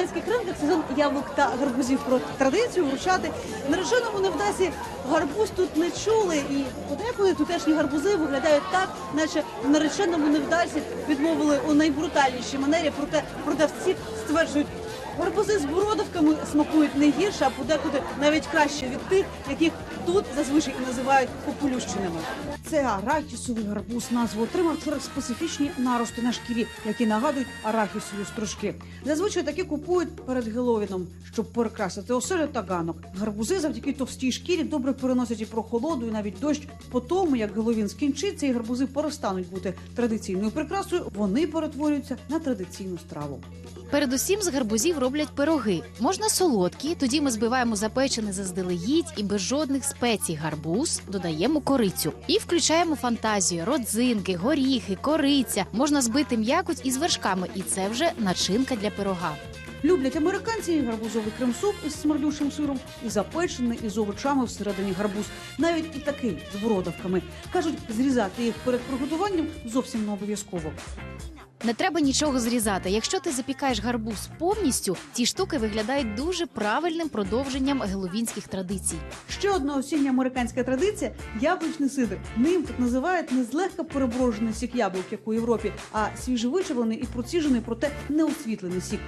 американських ринках сезон яблук та гарбузів про традицію вручати нареченому невдасі гарбуз тут не чули, і подекуди тутешні гарбузи виглядають так, наче нареченому невдасі відмовили у найбрутальнішій манері. Проте продавці стверджують. Гарбузи з бородавками смакують не гірше, а подекуди навіть краще від тих, яких тут зазвичай і називають популющеними. Це арахісовий гарбуз. Назву отримав через специфічні нарости на шкірі, які нагадують арахісові стружки. Зазвичай такі купують перед Геловіном, щоб перекрасити оселю та ганок. Гарбузи завдяки товстій шкірі добре переносять і прохолоду, і навіть дощ. По тому, як Геловін скінчиться, і гарбузи перестануть бути традиційною прикрасою, вони перетворюються на традиційну страву. Передусім з гарбузів роблять пироги. Можна солодкі, тоді ми збиваємо запечений заздалегідь і без жодних спецій гарбуз додаємо корицю і включаємо фантазію, родзинки, горіхи, кориця. Можна збити м'якоть із вершками, і це вже начинка для пирога. Люблять американці і гарбузовий крем-суп із смердючим сиром, і запечений із овочами всередині гарбуз. Навіть і такий з бородавками. Кажуть, зрізати їх перед приготуванням зовсім не обов'язково. Не треба нічого зрізати. Якщо ти запікаєш гарбуз повністю, ці штуки виглядають дуже правильним продовженням геловінських традицій. Ще одна осіння американська традиція яблучний сидр. Ним тут називають не злегка переброжений сік яблук, як у Європі, а свіжовичавлений і проціжений, проте неосвітлений сік.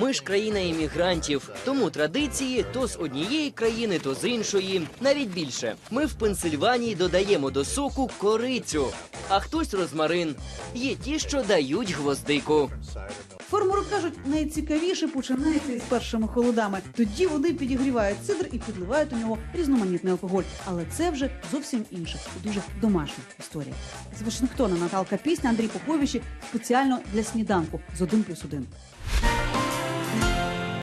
Ми ж країна іммігрантів, тому традиції то з однієї країни, то з іншої. Навіть більше. Ми в Пенсильванії додаємо до соку корицю, а хтось розмарин. Є ті, що дають гвоздику. Фермери кажуть, найцікавіше починається із першими холодами. Тоді вони підігрівають сидр і підливають у нього різноманітний алкоголь. Але це вже зовсім інша і дуже домашня історія. З Вашингтона Наталка Пісня Андрій Поповичі спеціально для сніданку з 1 плюс 1.